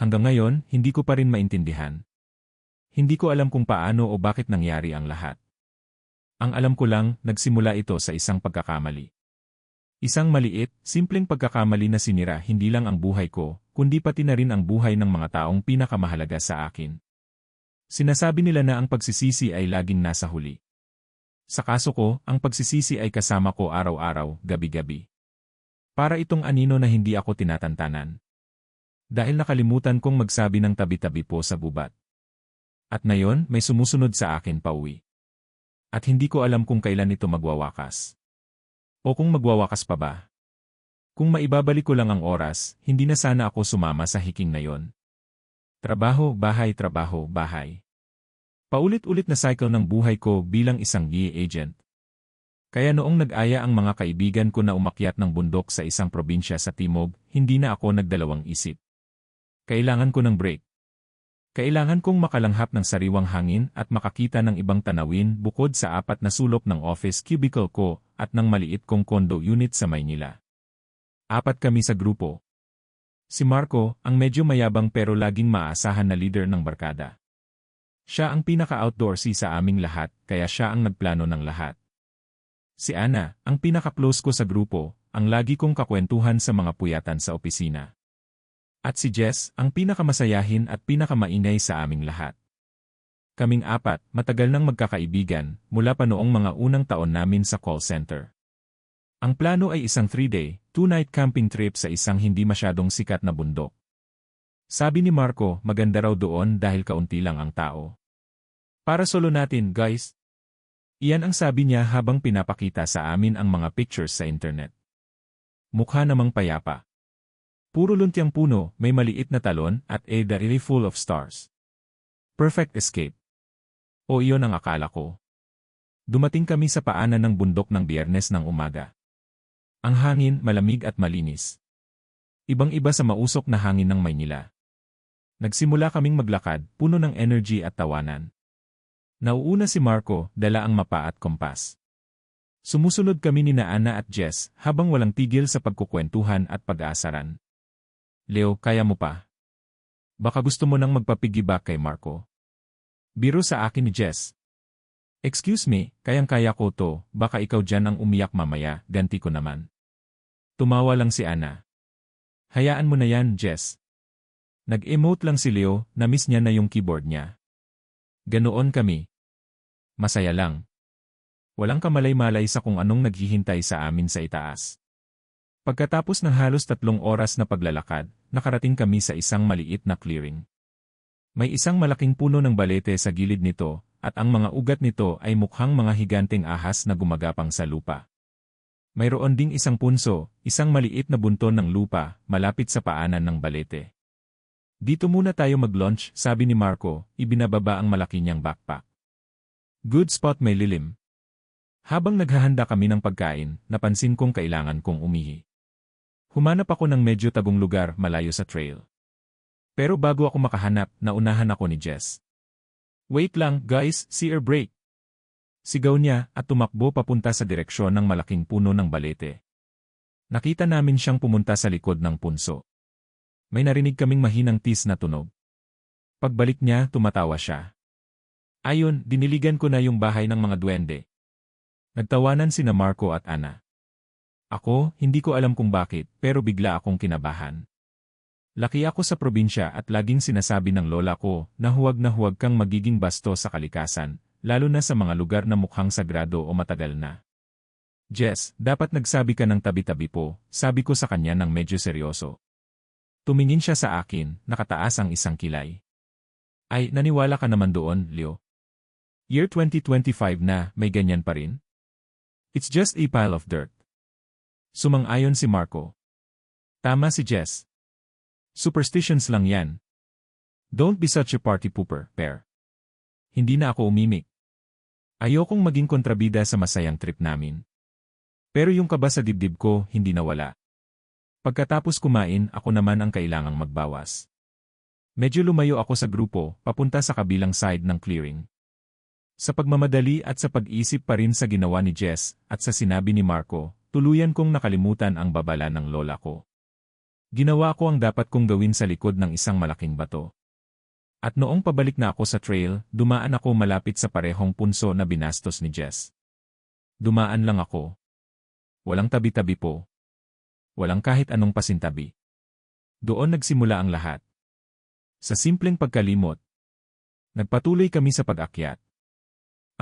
Hanggang ngayon, hindi ko pa rin maintindihan. Hindi ko alam kung paano o bakit nangyari ang lahat. Ang alam ko lang, nagsimula ito sa isang pagkakamali. Isang maliit, simpleng pagkakamali na sinira hindi lang ang buhay ko, kundi pati na rin ang buhay ng mga taong pinakamahalaga sa akin. Sinasabi nila na ang pagsisisi ay laging nasa huli. Sa kaso ko, ang pagsisisi ay kasama ko araw-araw, gabi-gabi. Para itong anino na hindi ako tinatantanan. Dahil nakalimutan kong magsabi ng tabi-tabi po sa gubat. At ngayon, may sumusunod sa akin pauwi. At hindi ko alam kung kailan ito magwawakas. O kung magwawakas pa ba. Kung maibabalik ko lang ang oras, hindi na sana ako sumama sa hiking na yon. Trabaho, bahay, trabaho, bahay. Paulit-ulit na cycle ng buhay ko bilang isang GE agent. Kaya noong nag-aya ang mga kaibigan ko na umakyat ng bundok sa isang probinsya sa Timog, hindi na ako nagdalawang isip. Kailangan ko ng break. Kailangan kong makalanghap ng sariwang hangin at makakita ng ibang tanawin bukod sa apat na sulok ng office cubicle ko at ng maliit kong condo unit sa Maynila. Apat kami sa grupo. Si Marco, ang medyo mayabang pero laging maasahan na leader ng barkada. Siya ang pinaka-outdoorsy sa aming lahat, kaya siya ang nagplano ng lahat. Si Ana, ang pinaka-close ko sa grupo, ang lagi kong kakwentuhan sa mga puyatan sa opisina. At si Jess, ang pinakamasayahin at pinakamaingay sa aming lahat. Kaming apat, matagal nang magkakaibigan, mula pa noong mga unang taon namin sa call center. Ang plano ay isang 3-day, 2-night camping trip sa isang hindi masyadong sikat na bundok. Sabi ni Marco, maganda raw doon dahil kaunti lang ang tao. Para solo natin, guys. Iyan ang sabi niya habang pinapakita sa amin ang mga pictures sa internet. Mukha namang payapa. Puro luntiang puno, may maliit na talon, at a really full of stars. Perfect escape. O iyon ang akala ko. Dumating kami sa paanan ng bundok ng biyernes ng umaga. Ang hangin, malamig at malinis. Ibang-iba sa mausok na hangin ng Maynila. Nagsimula kaming maglakad, puno ng energy at tawanan. Nauuna si Marco, dala ang mapa at kompas. Sumusunod kami ni Ana at Jess habang walang tigil sa pagkukwentuhan at pag-aasaran. Leo, kaya mo pa? Baka gusto mo nang magpapigibak kay Marco. Biro sa akin ni Jess. Excuse me, kayang-kaya ko to, baka ikaw dyan ang umiyak mamaya, ganti ko naman. Tumawa lang si Ana. Hayaan mo na yan, Jess. Nag-emote lang si Leo, na-miss niya na yung keyboard niya. Ganoon kami. Masaya lang. Walang kamalay-malay sa kung anong naghihintay sa amin sa itaas. Pagkatapos ng halos tatlong oras na paglalakad, nakarating kami sa isang maliit na clearing. May isang malaking puno ng balete sa gilid nito, at ang mga ugat nito ay mukhang mga higanteng ahas na gumagapang sa lupa. Mayroon ding isang punso, isang maliit na bunton ng lupa, malapit sa paanan ng balete. Dito muna tayo mag-launch, sabi ni Marco, ibinababa ang malaki niyang backpack. Good spot may lilim. Habang naghahanda kami ng pagkain, napansin kong kailangan kong umihi. Humanap ako ng medyo tagong lugar malayo sa trail. Pero bago ako makahanap, naunahan ako ni Jess. Wait lang, guys, see her break. Sigaw niya at tumakbo papunta sa direksyon ng malaking puno ng balete. Nakita namin siyang pumunta sa likod ng punso. May narinig kaming mahinang tis na tunog. Pagbalik niya, tumatawa siya. Ayon, diniligan ko na yung bahay ng mga duwende. Nagtawanan sina Marco at Ana. Ako, hindi ko alam kung bakit, pero bigla akong kinabahan. Laki ako sa probinsya at laging sinasabi ng lola ko na huwag na huwag kang magiging basto sa kalikasan, lalo na sa mga lugar na mukhang sagrado o matagal na. Jess, dapat nagsabi ka ng tabi-tabi po, sabi ko sa kanya ng medyo seryoso. Tumingin siya sa akin, nakataas ang isang kilay. Ay, naniwala ka naman doon, Leo. Year 2025 na, may ganyan pa rin? It's just a pile of dirt. Sumang-ayon si Marco. Tama si Jess. Superstitions lang yan. Don't be such a party pooper, pair. Hindi na ako umimik. Ayokong maging kontrabida sa masayang trip namin. Pero yung kaba sa dibdib ko, hindi nawala. Pagkatapos kumain, ako naman ang kailangang magbawas. Medyo lumayo ako sa grupo, papunta sa kabilang side ng clearing. Sa pagmamadali at sa pag-isip pa rin sa ginawa ni Jess at sa sinabi ni Marco, Tuluyan kong nakalimutan ang babala ng lola ko. Ginawa ko ang dapat kong gawin sa likod ng isang malaking bato. At noong pabalik na ako sa trail, dumaan ako malapit sa parehong punso na binastos ni Jess. Dumaan lang ako. Walang tabi-tabi po. Walang kahit anong pasintabi. Doon nagsimula ang lahat. Sa simpleng pagkalimot. Nagpatuloy kami sa pag-akyat.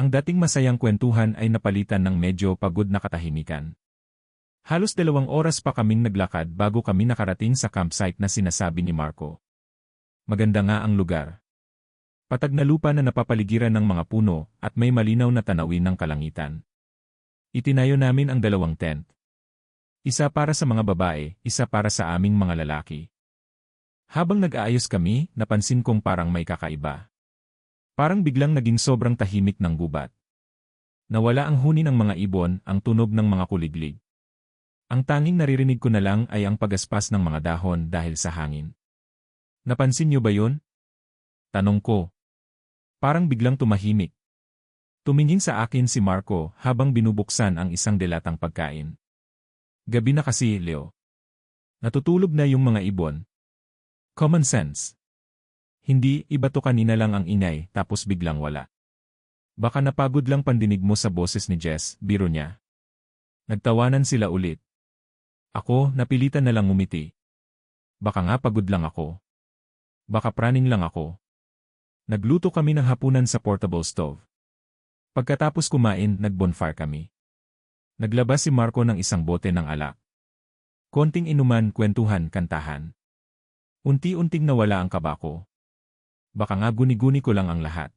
Ang dating masayang kwentuhan ay napalitan ng medyo pagod na katahimikan. Halos dalawang oras pa kaming naglakad bago kami nakarating sa campsite na sinasabi ni Marco. Maganda nga ang lugar. Patag na lupa na napapaligiran ng mga puno at may malinaw na tanawin ng kalangitan. Itinayo namin ang dalawang tent. Isa para sa mga babae, isa para sa aming mga lalaki. Habang nag-aayos kami, napansin kong parang may kakaiba. Parang biglang naging sobrang tahimik ng gubat. Nawala ang huni ng mga ibon, ang tunog ng mga kuliglig. Ang tanging naririnig ko na lang ay ang pagaspas ng mga dahon dahil sa hangin. Napansin niyo ba yun? Tanong ko. Parang biglang tumahimik. Tumingin sa akin si Marco habang binubuksan ang isang delatang pagkain. Gabi na kasi, Leo. Natutulog na yung mga ibon. Common sense. Hindi, iba to kanina lang ang ingay, tapos biglang wala. Baka napagod lang pandinig mo sa boses ni Jess, biro niya. Nagtawanan sila ulit. Ako, napilitan na lang umiti. Baka nga pagod lang ako. Baka praning lang ako. Nagluto kami ng hapunan sa portable stove. Pagkatapos kumain, nagbonfire kami. Naglabas si Marco ng isang bote ng alak. Konting inuman, kwentuhan, kantahan. Unti-unting nawala ang kabako. Baka nga guni-guni ko lang ang lahat.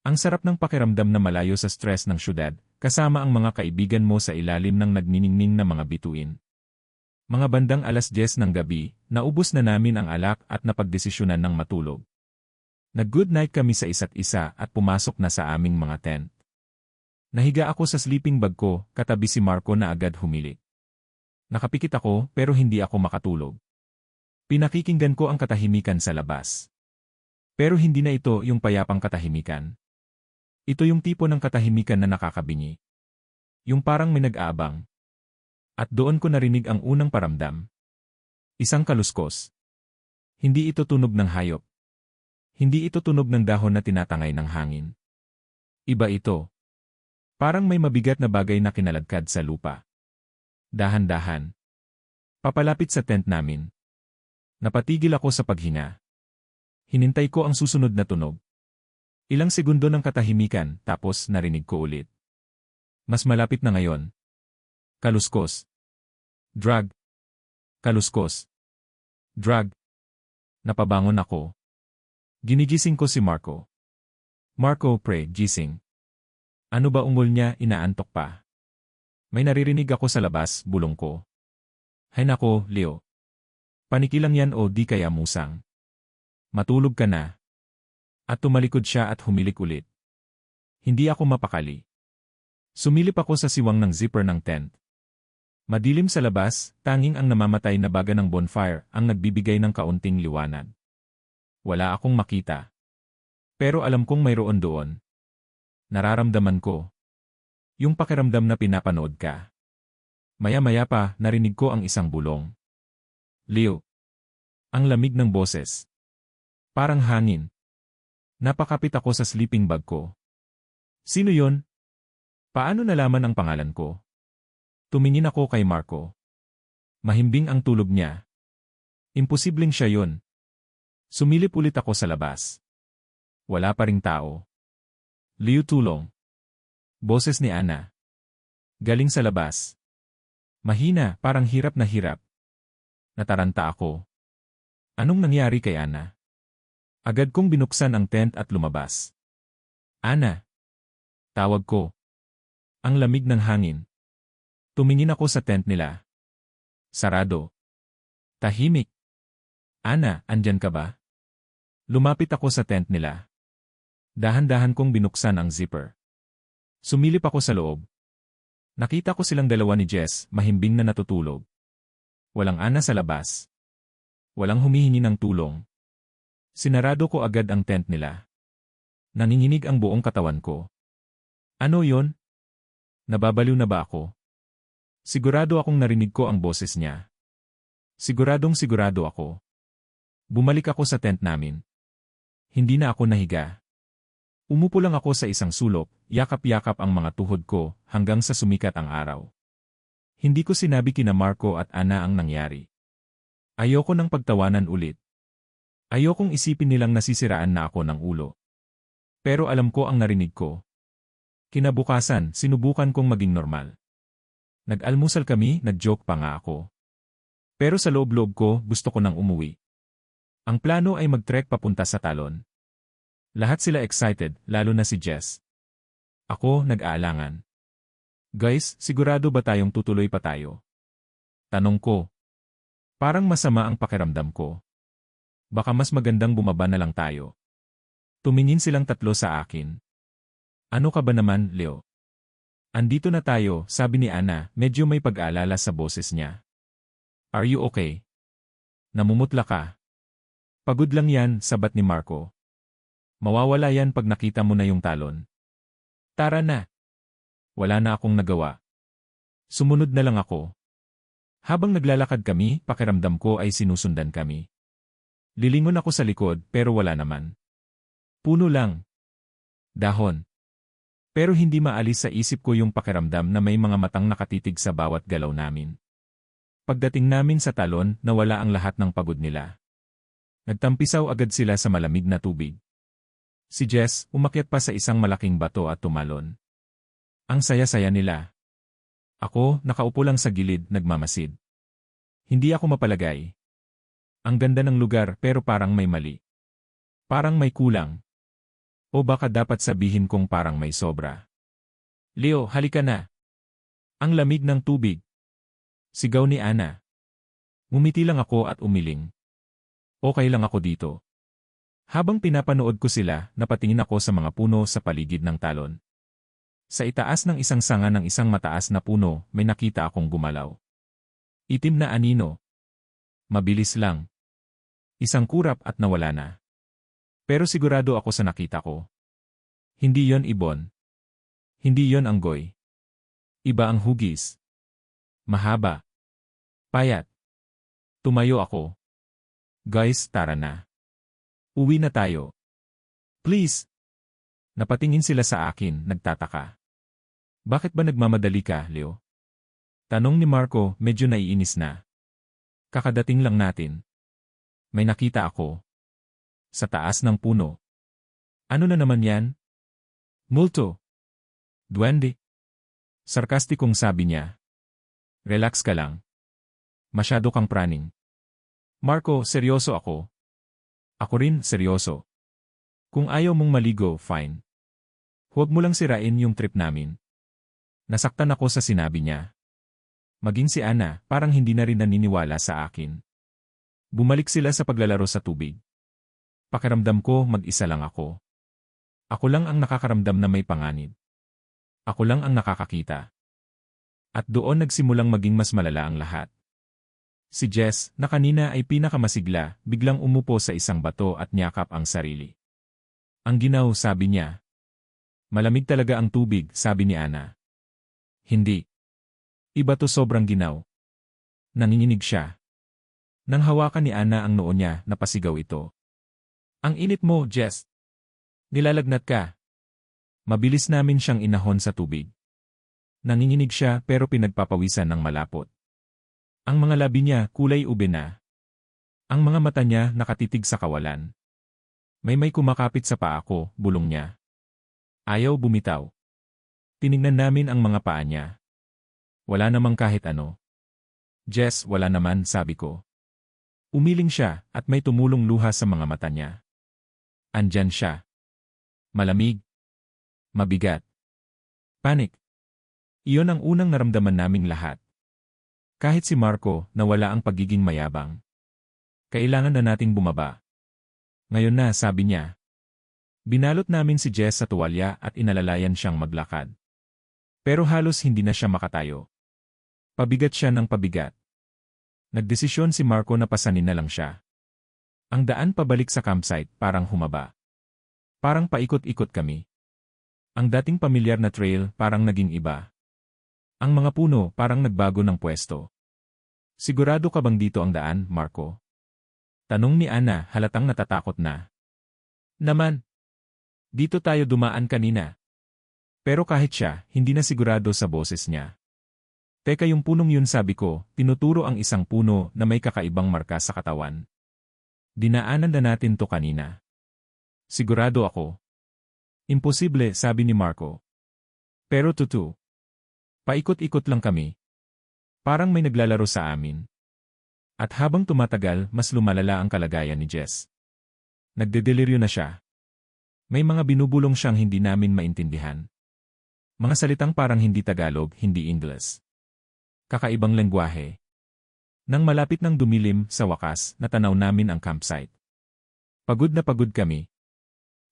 Ang sarap ng pakiramdam na malayo sa stress ng syudad, kasama ang mga kaibigan mo sa ilalim ng nagniningning na mga bituin. Mga bandang alas 10 ng gabi, naubos na namin ang alak at napagdesisyonan ng matulog. Nag-good night kami sa isa't isa at pumasok na sa aming mga tent. Nahiga ako sa sleeping bag ko, katabi si Marco na agad humilik. Nakapikit ako pero hindi ako makatulog. Pinakikinggan ko ang katahimikan sa labas. Pero hindi na ito yung payapang katahimikan. Ito yung tipo ng katahimikan na nakakabingi. Yung parang may nag-aabang. At doon ko narinig ang unang paramdam. Isang kaluskos. Hindi ito tunog ng hayop. Hindi ito tunog ng dahon na tinatangay ng hangin. Iba ito. Parang may mabigat na bagay na kinaladkad sa lupa. Dahan-dahan. Papalapit sa tent namin. Napatigil ako sa paghinga. Hinintay ko ang susunod na tunog. Ilang segundo ng katahimikan, tapos narinig ko ulit. Mas malapit na ngayon. Kaluskos. Drug. Kaluskos. Drug. Napabangon ako. Ginigising ko si Marco. Marco, pre, gising. Ano ba ungol niya, inaantok pa? May naririnig ako sa labas, bulong ko. Hay nako, Leo. Panikilang yan o di kaya musang. Matulog ka na. At tumalikod siya at humilik ulit. Hindi ako mapakali. Sumilip ako sa siwang ng zipper ng tent. Madilim sa labas, tanging ang namamatay na baga ng bonfire ang nagbibigay ng kaunting liwanag. Wala akong makita. Pero alam kong mayroon doon. Nararamdaman ko. Yung pakiramdam na pinapanood ka. Maya-maya pa, narinig ko ang isang bulong. Leo. Ang lamig ng boses. Parang hangin. Napakapit ako sa sleeping bag ko. Sino yon? Paano nalaman ang pangalan ko? Tumingin ako kay Marco. Mahimbing ang tulog niya. Imposibleng siya yon. Sumilip ulit ako sa labas. Wala pa ring tao. Liu tulong. Boses ni Ana. Galing sa labas. Mahina, parang hirap na hirap. Nataranta ako. Anong nangyari kay Ana? Agad kong binuksan ang tent at lumabas. Ana! Tawag ko. Ang lamig ng hangin. Tumingin ako sa tent nila. Sarado. Tahimik. Ana, andyan ka ba? Lumapit ako sa tent nila. Dahan-dahan kong binuksan ang zipper. Sumilip ako sa loob. Nakita ko silang dalawa ni Jess, mahimbing na natutulog. Walang ana sa labas. Walang humihingi ng tulong. Sinarado ko agad ang tent nila. Nanginginig ang buong katawan ko. Ano yon? Nababaliw na ba ako? Sigurado akong narinig ko ang boses niya. Siguradong sigurado ako. Bumalik ako sa tent namin. Hindi na ako nahiga. Umupo lang ako sa isang sulok, yakap-yakap ang mga tuhod ko hanggang sa sumikat ang araw. Hindi ko sinabi kina Marco at Ana ang nangyari. Ayoko nang pagtawanan ulit. Ayokong isipin nilang nasisiraan na ako ng ulo. Pero alam ko ang narinig ko. Kinabukasan, sinubukan kong maging normal. Nag-almusal kami, nag-joke pa nga ako. Pero sa loob-loob ko, gusto ko nang umuwi. Ang plano ay mag-trek papunta sa talon. Lahat sila excited, lalo na si Jess. Ako, nag-aalangan. Guys, sigurado ba tayong tutuloy pa tayo? Tanong ko. Parang masama ang pakiramdam ko. Baka mas magandang bumaba na lang tayo. Tumingin silang tatlo sa akin. Ano ka ba naman, Leo? Andito na tayo, sabi ni Ana, medyo may pag-aalala sa boses niya. Are you okay? Namumutla ka. Pagod lang yan, sabat ni Marco. Mawawala yan pag nakita mo na yung talon. Tara na. Wala na akong nagawa. Sumunod na lang ako. Habang naglalakad kami, pakiramdam ko ay sinusundan kami. Lilingon ako sa likod pero wala naman. Puno lang. Dahon. Pero hindi maalis sa isip ko yung pakiramdam na may mga matang nakatitig sa bawat galaw namin. Pagdating namin sa talon, nawala ang lahat ng pagod nila. Nagtampisaw agad sila sa malamig na tubig. Si Jess, umakyat pa sa isang malaking bato at tumalon. Ang saya-saya nila. Ako, nakaupo lang sa gilid, nagmamasid. Hindi ako mapalagay. Ang ganda ng lugar pero parang may mali. Parang may kulang. O baka dapat sabihin kong parang may sobra. Leo, halika na. Ang lamig ng tubig. Sigaw ni Ana. Ngumiti lang ako at umiling. Okay lang ako dito. Habang pinapanood ko sila, napatingin ako sa mga puno sa paligid ng talon. Sa itaas ng isang sanga ng isang mataas na puno, may nakita akong gumalaw. Itim na anino. Mabilis lang. Isang kurap at nawala na. Pero sigurado ako sa nakita ko. Hindi yon ibon. Hindi yon anggoy. Iba ang hugis. Mahaba. Payat. Tumayo ako. Guys, tara na. Uwi na tayo. Please. Napatingin sila sa akin, nagtataka. Bakit ba nagmamadali ka, Leo? Tanong ni Marco, medyo naiinis na. Kakadating lang natin. May nakita ako. Sa taas ng puno. Ano na naman yan? Multo. Duwende. Sarkastikong sabi niya. Relax ka lang. Masyado kang praning. Marco, seryoso ako. Ako rin, seryoso. Kung ayaw mong maligo, fine. Huwag mo lang sirain yung trip namin. Nasaktan ako sa sinabi niya. Maging si Ana, parang hindi na rin naniniwala sa akin. Bumalik sila sa paglalaro sa tubig. Pakiramdam ko mag-isa lang ako. Ako lang ang nakakaramdam na may panganib. Ako lang ang nakakakita. At doon nagsimulang maging mas malala ang lahat. Si Jess, na kanina ay pinakamasigla, biglang umupo sa isang bato at niyakap ang sarili. Ang ginaw, sabi niya. Malamig talaga ang tubig, sabi ni Ana. Hindi. Iba to sobrang ginaw. Nanginginig siya. Nang hawakan ni Ana ang noo niya, napasigaw ito. Ang init mo, Jess. Nilalagnat ka. Mabilis namin siyang inahon sa tubig. Nanginginig siya pero pinagpapawisan ng malapot. Ang mga labi niya kulay ube na. Ang mga mata niya nakatitig sa kawalan. May may kumakapit sa paa ko, bulong niya. Ayaw bumitaw. Tinignan namin ang mga paa niya. Wala namang kahit ano. Jess, wala naman, sabi ko. Umiling siya at may tumulong luha sa mga mata niya. Andyan siya. Malamig. Mabigat. Panic. Iyon ang unang naramdaman naming lahat. Kahit si Marco, nawala ang pagiging mayabang. Kailangan na nating bumaba. Ngayon na, sabi niya. Binalot namin si Jess sa tuwalya at inalalayan siyang maglakad. Pero halos hindi na siya makatayo. Pabigat siya ng pabigat. Nagdesisyon si Marco na pasanin na lang siya. Ang daan pabalik sa campsite parang humaba. Parang paikot-ikot kami. Ang dating pamilyar na trail parang naging iba. Ang mga puno parang nagbago ng pwesto. Sigurado ka bang dito ang daan, Marco? Tanong ni Ana halatang natatakot na. Naman. Dito tayo dumaan kanina. Pero kahit siya, hindi na sigurado sa boses niya. Teka yung punong yun sabi ko, tinuturo ang isang puno na may kakaibang marka sa katawan. Dinaanan na natin to kanina. Sigurado ako. Imposible, sabi ni Marco. Pero tutu. Paikot-ikot lang kami. Parang may naglalaro sa amin. At habang tumatagal, mas lumalala ang kalagayan ni Jess. Nagdedeliryo na siya. May mga binubulong siyang hindi namin maintindihan. Mga salitang parang hindi Tagalog, hindi English kakaibang lengguwahe. Nang malapit ng dumilim, sa wakas, natanaw namin ang campsite. Pagod na pagod kami.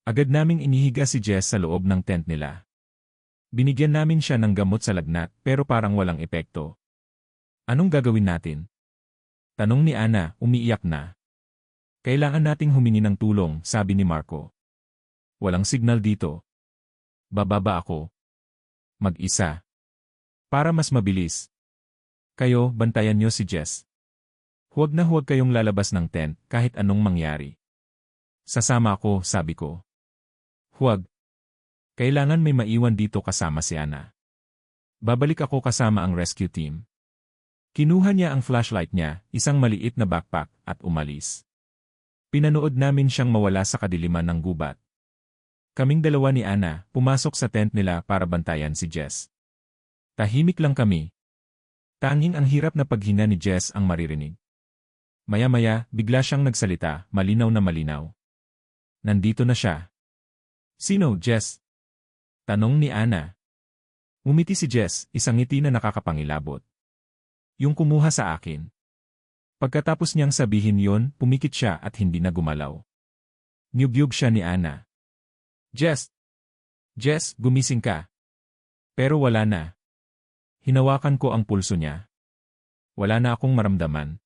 Agad naming inihiga si Jess sa loob ng tent nila. Binigyan namin siya ng gamot sa lagnat pero parang walang epekto. Anong gagawin natin? Tanong ni Ana, umiiyak na. Kailangan nating humingi ng tulong, sabi ni Marco. Walang signal dito. Bababa ako. Mag-isa. Para mas mabilis. Kayo, bantayan niyo si Jess. Huwag na huwag kayong lalabas ng tent kahit anong mangyari. Sasama ako, sabi ko. Huwag. Kailangan may maiwan dito kasama si Ana. Babalik ako kasama ang rescue team. Kinuha niya ang flashlight niya, isang maliit na backpack, at umalis. Pinanood namin siyang mawala sa kadiliman ng gubat. Kaming dalawa ni Ana, pumasok sa tent nila para bantayan si Jess. Tahimik lang kami, Tanging ang hirap na paghina ni Jess ang maririnig. Maya-maya, bigla siyang nagsalita, malinaw na malinaw. Nandito na siya. Sino, Jess? Tanong ni Ana. Umiti si Jess, isang ngiti na nakakapangilabot. Yung kumuha sa akin. Pagkatapos niyang sabihin yon, pumikit siya at hindi na gumalaw. Niyugyug siya ni Ana. Jess! Jess, gumising ka. Pero wala na. Hinawakan ko ang pulso niya. Wala na akong maramdaman.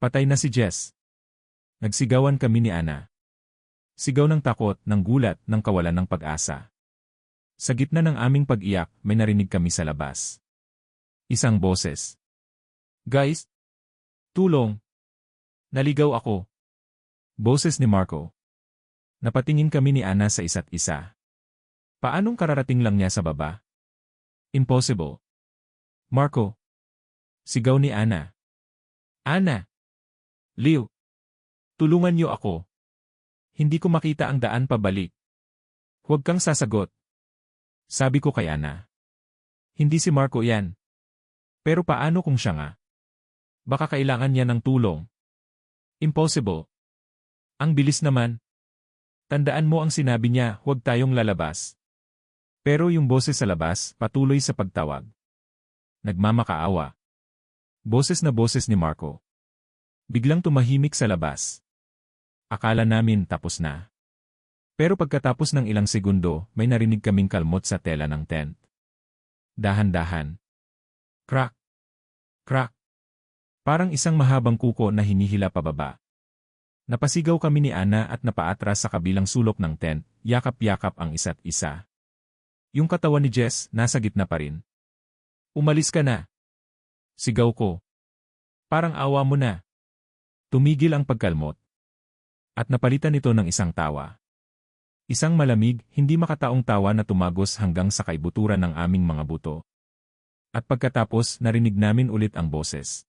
Patay na si Jess. Nagsigawan kami ni Ana. Sigaw ng takot, ng gulat, ng kawalan ng pag-asa. Sa gitna ng aming pag-iyak, may narinig kami sa labas. Isang boses. Guys! Tulong! Naligaw ako. Boses ni Marco. Napatingin kami ni Ana sa isa't isa. Paanong kararating lang niya sa baba? Impossible. Marco. Sigaw ni Ana. Ana! Liu! Tulungan niyo ako. Hindi ko makita ang daan pabalik. Huwag kang sasagot. Sabi ko kay Ana. Hindi si Marco yan. Pero paano kung siya nga? Baka kailangan niya ng tulong. Impossible. Ang bilis naman. Tandaan mo ang sinabi niya, huwag tayong lalabas. Pero yung boses sa labas, patuloy sa pagtawag. Nagmamakaawa. Boses na boses ni Marco. Biglang tumahimik sa labas. Akala namin tapos na. Pero pagkatapos ng ilang segundo, may narinig kaming kalmot sa tela ng tent. Dahan-dahan. Crack. Crack. Parang isang mahabang kuko na hinihila pababa. Napasigaw kami ni Ana at napaatras sa kabilang sulok ng tent, yakap-yakap ang isa't isa. Yung katawan ni Jess nasa gitna pa rin. Umalis ka na. Sigaw ko. Parang awa mo na. Tumigil ang pagkalmot. At napalitan ito ng isang tawa. Isang malamig, hindi makataong tawa na tumagos hanggang sa kaibuturan ng aming mga buto. At pagkatapos, narinig namin ulit ang boses.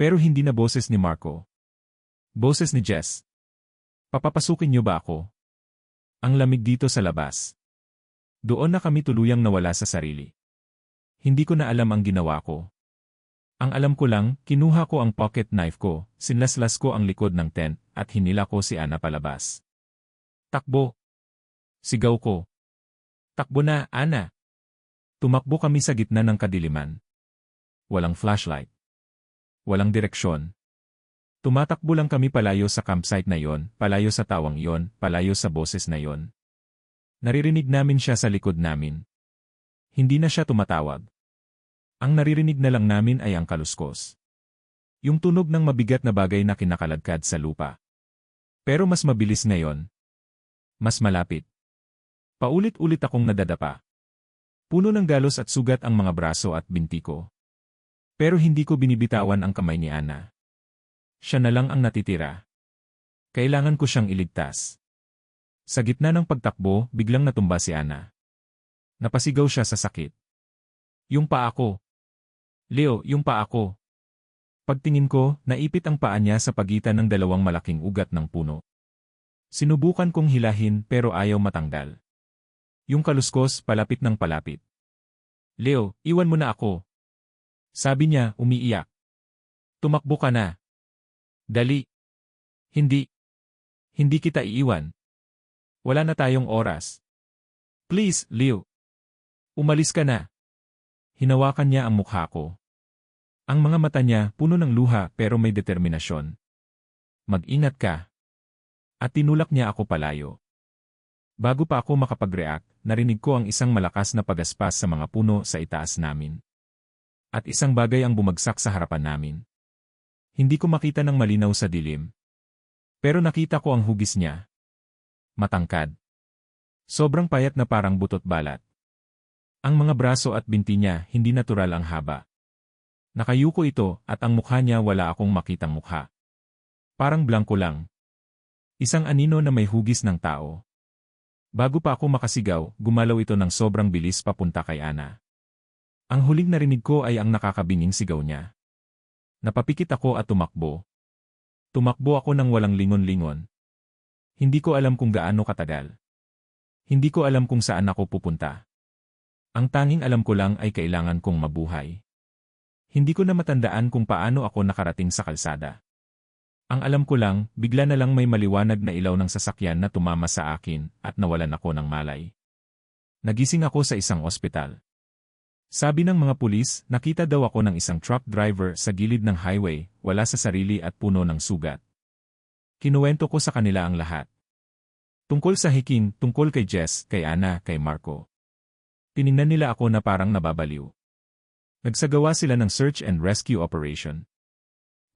Pero hindi na boses ni Marco. Boses ni Jess. Papapasukin niyo ba ako? Ang lamig dito sa labas. Doon na kami tuluyang nawala sa sarili. Hindi ko na alam ang ginawa ko. Ang alam ko lang, kinuha ko ang pocket knife ko, sinlaslas ko ang likod ng tent, at hinila ko si Ana palabas. Takbo! Sigaw ko. Takbo na, Ana! Tumakbo kami sa gitna ng kadiliman. Walang flashlight. Walang direksyon. Tumatakbo lang kami palayo sa campsite na yon, palayo sa tawang yon, palayo sa boses na yon. Naririnig namin siya sa likod namin. Hindi na siya tumatawag. Ang naririnig na lang namin ay ang kaluskos. Yung tunog ng mabigat na bagay na kinakaladkad sa lupa. Pero mas mabilis ngayon. Mas malapit. Paulit-ulit akong nadadapa. Puno ng galos at sugat ang mga braso at binti ko. Pero hindi ko binibitawan ang kamay ni Ana. Siya na lang ang natitira. Kailangan ko siyang iligtas. Sa gitna ng pagtakbo, biglang natumba si Ana. Napasigaw siya sa sakit. Yung paa ko. Leo, yung paa ko. Pagtingin ko, naipit ang paa niya sa pagitan ng dalawang malaking ugat ng puno. Sinubukan kong hilahin pero ayaw matanggal. Yung kaluskos palapit ng palapit. Leo, iwan mo na ako. Sabi niya, umiiyak. Tumakbo ka na. Dali. Hindi. Hindi kita iiwan. Wala na tayong oras. Please, Leo. Umalis ka na. Hinawakan niya ang mukha ko. Ang mga mata niya puno ng luha pero may determinasyon. Mag-ingat ka. At tinulak niya ako palayo. Bago pa ako makapag-react, narinig ko ang isang malakas na pagaspas sa mga puno sa itaas namin. At isang bagay ang bumagsak sa harapan namin. Hindi ko makita ng malinaw sa dilim. Pero nakita ko ang hugis niya. Matangkad. Sobrang payat na parang butot balat. Ang mga braso at binti niya hindi natural ang haba. Nakayuko ito at ang mukha niya wala akong makitang mukha. Parang blanko lang. Isang anino na may hugis ng tao. Bago pa ako makasigaw, gumalaw ito ng sobrang bilis papunta kay Ana. Ang huling narinig ko ay ang nakakabinging sigaw niya. Napapikit ako at tumakbo. Tumakbo ako ng walang lingon-lingon. Hindi ko alam kung gaano katagal. Hindi ko alam kung saan ako pupunta. Ang tanging alam ko lang ay kailangan kong mabuhay. Hindi ko na matandaan kung paano ako nakarating sa kalsada. Ang alam ko lang, bigla na lang may maliwanag na ilaw ng sasakyan na tumama sa akin at nawalan ako ng malay. Nagising ako sa isang ospital. Sabi ng mga pulis, nakita daw ako ng isang truck driver sa gilid ng highway, wala sa sarili at puno ng sugat. Kinuwento ko sa kanila ang lahat. Tungkol sa hiking, tungkol kay Jess, kay Ana, kay Marco. Tiningnan nila ako na parang nababaliw. Nagsagawa sila ng search and rescue operation.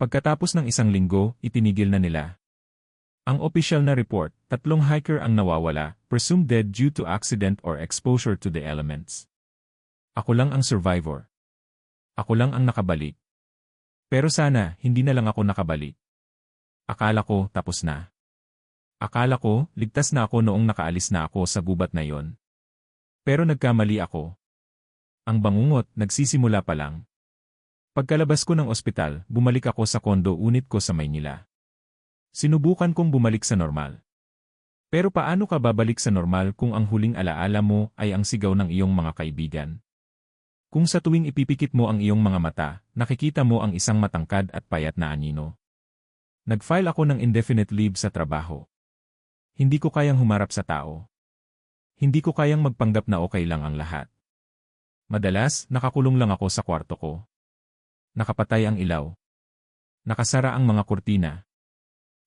Pagkatapos ng isang linggo, itinigil na nila. Ang opisyal na report, tatlong hiker ang nawawala, presumed dead due to accident or exposure to the elements. Ako lang ang survivor. Ako lang ang nakabalik. Pero sana, hindi na lang ako nakabalik. Akala ko, tapos na. Akala ko, ligtas na ako noong nakaalis na ako sa gubat na yon. Pero nagkamali ako. Ang bangungot, nagsisimula pa lang. Pagkalabas ko ng ospital, bumalik ako sa kondo unit ko sa Maynila. Sinubukan kong bumalik sa normal. Pero paano ka babalik sa normal kung ang huling alaala mo ay ang sigaw ng iyong mga kaibigan? Kung sa tuwing ipipikit mo ang iyong mga mata, nakikita mo ang isang matangkad at payat na anino. Nag-file ako ng indefinite leave sa trabaho. Hindi ko kayang humarap sa tao. Hindi ko kayang magpanggap na okay lang ang lahat. Madalas, nakakulong lang ako sa kwarto ko. Nakapatay ang ilaw. Nakasara ang mga kurtina.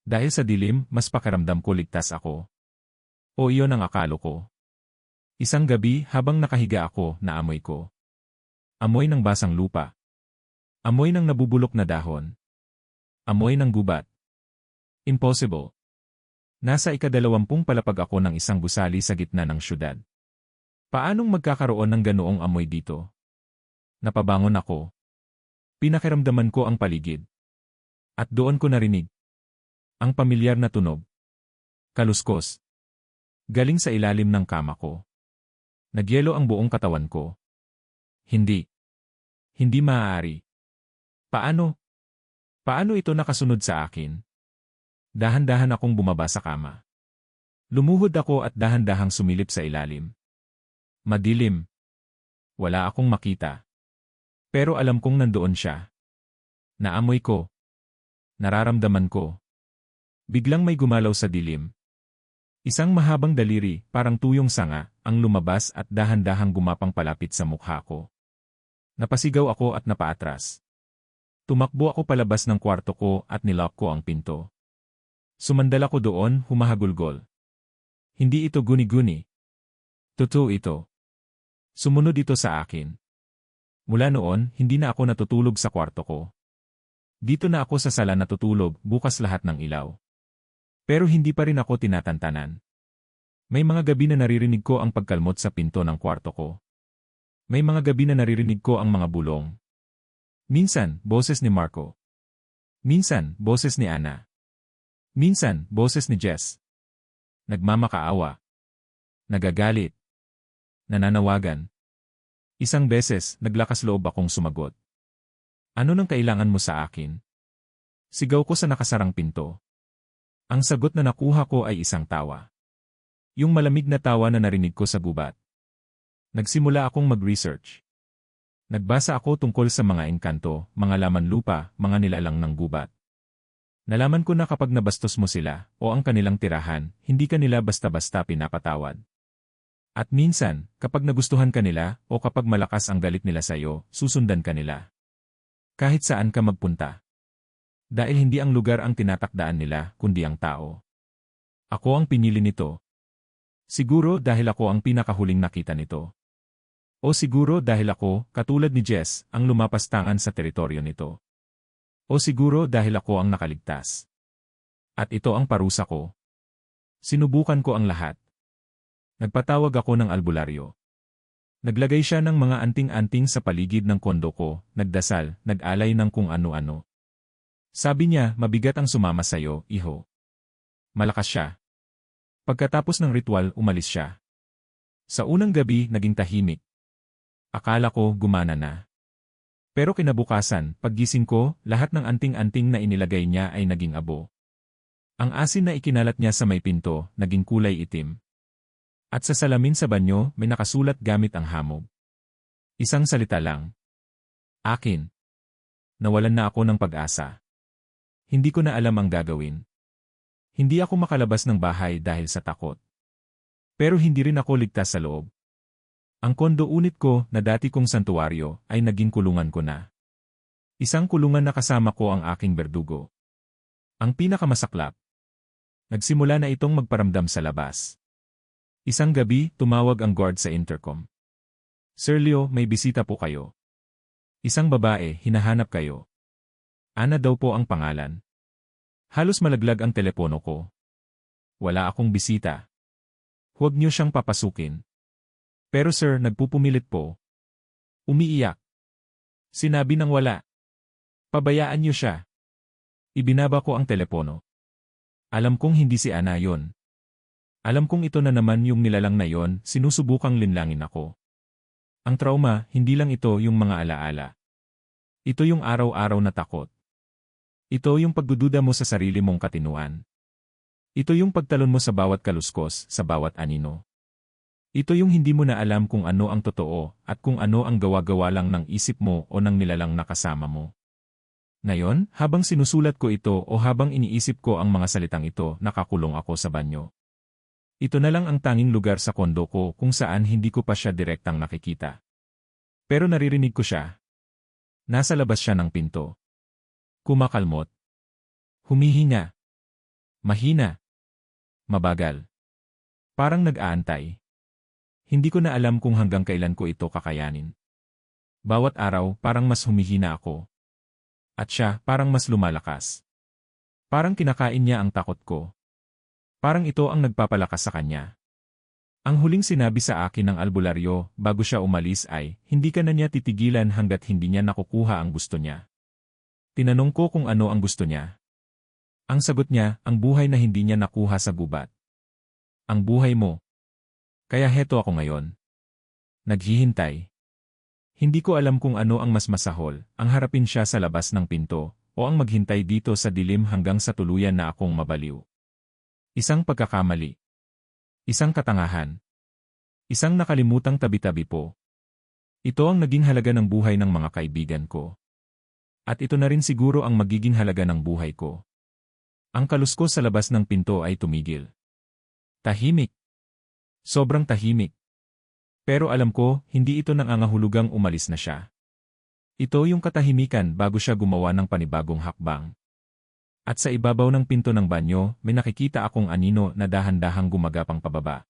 Dahil sa dilim, mas pakiramdam ko ligtas ako. O iyon ang akalo ko. Isang gabi, habang nakahiga ako, naamoy ko. Amoy ng basang lupa. Amoy ng nabubulok na dahon. Amoy ng gubat. Impossible. Nasa ikadalawampung palapag ako ng isang gusali sa gitna ng syudad. Paanong magkakaroon ng ganoong amoy dito? Napabangon ako. Pinakiramdaman ko ang paligid. At doon ko narinig. Ang pamilyar na tunog. Kaluskos. Galing sa ilalim ng kama ko. Nagyelo ang buong katawan ko. Hindi. Hindi maaari. Paano? Paano ito nakasunod sa akin? Dahan-dahan akong bumaba sa kama. Lumuhod ako at dahan-dahang sumilip sa ilalim. Madilim. Wala akong makita. Pero alam kong nandoon siya. Naamoy ko. Nararamdaman ko. Biglang may gumalaw sa dilim. Isang mahabang daliri, parang tuyong sanga, ang lumabas at dahan-dahang gumapang palapit sa mukha ko. Napasigaw ako at napaatras. Tumakbo ako palabas ng kwarto ko at nilock ko ang pinto. Sumandal ako doon, humahagulgol. Hindi ito guni-guni. Totoo ito. Sumunod ito sa akin. Mula noon, hindi na ako natutulog sa kwarto ko. Dito na ako sa sala natutulog, bukas lahat ng ilaw. Pero hindi pa rin ako tinatantanan. May mga gabi na naririnig ko ang pagkalmot sa pinto ng kwarto ko. May mga gabi na naririnig ko ang mga bulong. Minsan, boses ni Marco. Minsan, boses ni Ana. Minsan, boses ni Jess. Nagmamakaawa. Nagagalit. Nananawagan. Isang beses, naglakas loob akong sumagot. Ano nang kailangan mo sa akin? Sigaw ko sa nakasarang pinto. Ang sagot na nakuha ko ay isang tawa. Yung malamig na tawa na narinig ko sa gubat. Nagsimula akong mag-research. Nagbasa ako tungkol sa mga engkanto, mga laman lupa, mga nilalang ng gubat. Nalaman ko na kapag nabastos mo sila, o ang kanilang tirahan, hindi ka nila basta-basta pinapatawad. At minsan, kapag nagustuhan ka nila, o kapag malakas ang galit nila sa'yo, susundan ka nila. Kahit saan ka magpunta. Dahil hindi ang lugar ang tinatakdaan nila, kundi ang tao. Ako ang pinili nito. Siguro dahil ako ang pinakahuling nakita nito. O siguro dahil ako, katulad ni Jess, ang lumapastangan sa teritoryo nito. O siguro dahil ako ang nakaligtas. At ito ang parusa ko. Sinubukan ko ang lahat. Nagpatawag ako ng albularyo. Naglagay siya ng mga anting-anting sa paligid ng kondo ko, nagdasal, nag-alay ng kung ano-ano. Sabi niya, mabigat ang sumama sa'yo, iho. Malakas siya. Pagkatapos ng ritual, umalis siya. Sa unang gabi, naging tahimik. Akala ko, gumana na. Pero kinabukasan, paggising ko, lahat ng anting-anting na inilagay niya ay naging abo. Ang asin na ikinalat niya sa may pinto, naging kulay itim. At sa salamin sa banyo, may nakasulat gamit ang hamog. Isang salita lang. Akin. Nawalan na ako ng pag-asa. Hindi ko na alam ang gagawin. Hindi ako makalabas ng bahay dahil sa takot. Pero hindi rin ako ligtas sa loob. Ang kondo unit ko na dati kong santuaryo ay naging kulungan ko na. Isang kulungan na kasama ko ang aking berdugo. Ang pinakamasaklap. Nagsimula na itong magparamdam sa labas. Isang gabi, tumawag ang guard sa intercom. Sir Leo, may bisita po kayo. Isang babae, hinahanap kayo. Ana daw po ang pangalan. Halos malaglag ang telepono ko. Wala akong bisita. Huwag niyo siyang papasukin. Pero sir, nagpupumilit po. Umiiyak. Sinabi ng wala. Pabayaan niyo siya. Ibinaba ko ang telepono. Alam kong hindi si Ana yon. Alam kong ito na naman yung nilalang na yon, sinusubukang linlangin ako. Ang trauma, hindi lang ito yung mga alaala. Ito yung araw-araw na takot. Ito yung pagdududa mo sa sarili mong katinuan. Ito yung pagtalon mo sa bawat kaluskos, sa bawat anino. Ito yung hindi mo na alam kung ano ang totoo at kung ano ang gawa-gawa lang ng isip mo o ng nilalang nakasama mo. Ngayon, habang sinusulat ko ito o habang iniisip ko ang mga salitang ito, nakakulong ako sa banyo. Ito na lang ang tanging lugar sa kondo ko kung saan hindi ko pa siya direktang nakikita. Pero naririnig ko siya. Nasa labas siya ng pinto. Kumakalmot. Humihinga. Mahina. Mabagal. Parang nag-aantay. Hindi ko na alam kung hanggang kailan ko ito kakayanin. Bawat araw, parang mas humihina ako. At siya, parang mas lumalakas. Parang kinakain niya ang takot ko. Parang ito ang nagpapalakas sa kanya. Ang huling sinabi sa akin ng albularyo bago siya umalis ay, hindi ka na niya titigilan hanggat hindi niya nakukuha ang gusto niya. Tinanong ko kung ano ang gusto niya. Ang sagot niya, ang buhay na hindi niya nakuha sa gubat. Ang buhay mo, kaya heto ako ngayon. Naghihintay. Hindi ko alam kung ano ang mas masahol, ang harapin siya sa labas ng pinto, o ang maghintay dito sa dilim hanggang sa tuluyan na akong mabaliw. Isang pagkakamali. Isang katangahan. Isang nakalimutang tabi-tabi po. Ito ang naging halaga ng buhay ng mga kaibigan ko. At ito na rin siguro ang magiging halaga ng buhay ko. Ang kalusko sa labas ng pinto ay tumigil. Tahimik. Sobrang tahimik. Pero alam ko, hindi ito nangangahulugang umalis na siya. Ito yung katahimikan bago siya gumawa ng panibagong hakbang. At sa ibabaw ng pinto ng banyo, may nakikita akong anino na dahan-dahang gumagapang pababa.